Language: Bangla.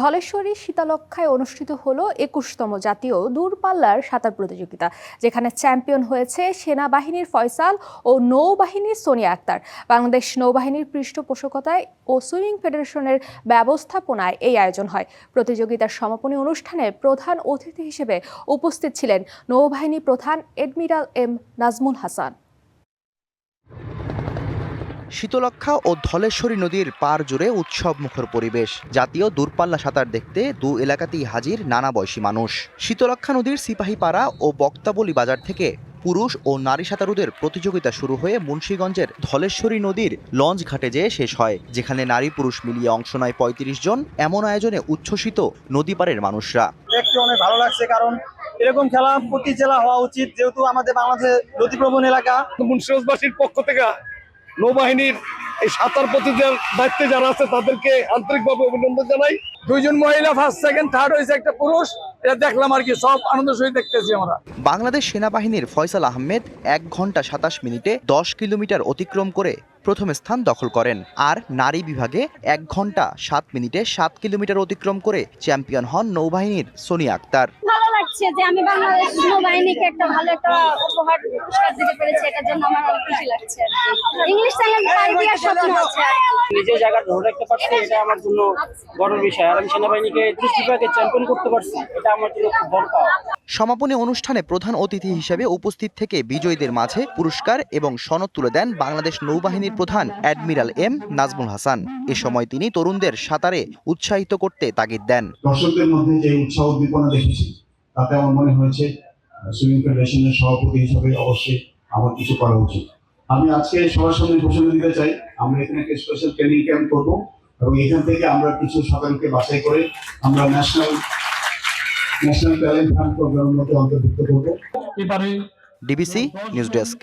ধলেশ্বরী শীতালক্ষায় অনুষ্ঠিত হল একুশতম জাতীয় দূরপাল্লার সাঁতার প্রতিযোগিতা, যেখানে চ্যাম্পিয়ন হয়েছে সেনাবাহিনীর ফয়সাল ও নৌবাহিনীর সোনিয়া আক্তার। বাংলাদেশ নৌবাহিনীর পৃষ্ঠপোষকতায় ও সুইমিং ফেডারেশনের ব্যবস্থাপনায় এই আয়োজন হয়। প্রতিযোগিতার সমাপনী অনুষ্ঠানে প্রধান অতিথি হিসেবে উপস্থিত ছিলেন নৌবাহিনী প্রধান এডমিরাল এম নাজমুল হাসান। শীতলক্ষা ও ধলেশ্বরী নদীর পার জুড়ে উৎসব মুখর পরিবেশ। জাতীয় দূরপাল্লা সাঁতার দেখতে দু এলাকাতেই হাজির নানা বয়সী মানুষ। শীতলক্ষা নদীর সিপাহীপাড়া ও বক্তাবলী বাজার থেকে পুরুষ ও নারী সাঁতারুদের প্রতিযোগিতা শুরু হয়ে মুন্সীগঞ্জের ধলেশ্বরী নদীর লঞ্চ ঘাটে যেয়ে শেষ হয় যেখানে নারী পুরুষ মিলিয়ে অংশ নেয় পঁয়ত্রিশ জন। এমন আয়োজনে উচ্ছ্বসিত নদী নদীপাড়ের মানুষরা। দেখতে অনেক ভালো লাগছে কারণ এরকম খেলা প্রতি জেলা হওয়া উচিত যেহেতু আমাদের বাংলাদেশের নদীপ্রবণ এলাকা। মুন্সিগঞ্জবাসীর পক্ষ থেকে নৌবাহিনীর এই সাঁতার প্রতিদের দায়িত্বে যারা আছে তাদেরকে আন্তরিকভাবে অভিনন্দন জানাই। দুইজন মহিলা ফার্স্ট সেকেন্ড থার্ড হয়েছে একটা পুরুষ। এটা দেখলাম আর কি, সব আনন্দ সহিত দেখতেছি আমরা। বাংলাদেশ সেনাবাহিনীর ফয়সাল আহমেদ এক ঘণ্টা সাতাশ মিনিটে দশ কিলোমিটার অতিক্রম করে প্রথম স্থান দখল করেন। আর নারী বিভাগে এক ঘণ্টা সাত মিনিটে সাত কিলোমিটার অতিক্রম করে চ্যাম্পিয়ন হন নৌবাহিনীর সোনিয়া আক্তার। লাগছে যে আমি বাংলাদেশ নৌবাহিনীকে একটা ভালো একটা উপহার পুরস্কার দিতে পেরেছি এটার জন্য আমার অনেক খুশি লাগছে। ইংলিশ চ্যানেল পাই দেওয়ার স্বপ্ন আছে। নিজের জায়গা ধরে রাখতে পারছি এটা আমার জন্য বড় বিষয়। আর আমি সেনাবাহিনীকে বিভাগে চ্যাম্পিয়ন করতে পারছি এটা আমার জন্য খুব বড় পাওয়া সমাপনী অনুষ্ঠানে প্রধান অতিথি হিসেবে উপস্থিত থেকে বিজয়ীদের মাঝে পুরস্কার এবং সনদ তুলে দেন বাংলাদেশ নৌবাহিনীর প্রধান অ্যাডমিরাল এম নাজমুল হাসান। এ সময় তিনি তরুণদের সাঁতারে উৎসাহিত করতে তাগিদ দেন। দর্শকদের মধ্যে যে উৎসাহ উদ্দীপনা দেখেছি তাতে আমার মনে হয়েছে সুইমিং ফেডারেশনের সভাপতি হিসাবে অবশ্যই আমার কিছু করা উচিত। আমি আজকে সবার সামনে ঘোষণা দিতে চাই, আমরা এখানে একটা স্পেশাল ট্রেনিং ক্যাম্প করব এবং এখান থেকে আমরা কিছু সাঁতারুকে বাছাই করে আমরা ন্যাশনাল ন্যাশনাল ট্যালেন্ট ফান্ড প্রোগ্রামের মধ্যে অন্তর্ভুক্ত করব। DBC news desk